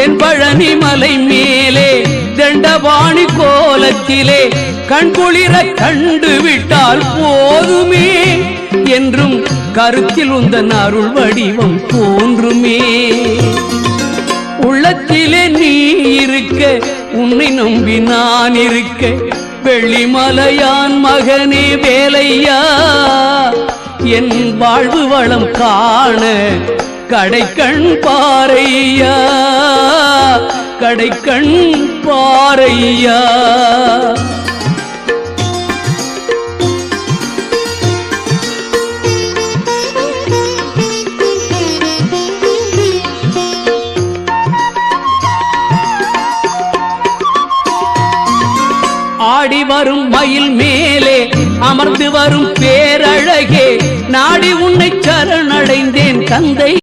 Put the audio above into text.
தென்பழனி மலை மேலே தண்டபாணி கோலத்திலே கண்குளிர கண்டு விட்டால் போதுமே என்றும் கருத்தில் உந்தன் அருள் வடிவம் தோன்றுமே. உள்ளத்திலே நீ இருக்க உன்னை நம்பி நான் இருக்க வெள்ளிமலையான் மகனே வேலையா? என் வாழ்வு வளம் காண கடைக்கண் பாறை கடைக்கண் பாறையா? ஆடி வரும் மயில் மேலே அமர்ந்து வரும் பேரழகே நாடி உன்னை சரணடைந்தேன் தந்தை.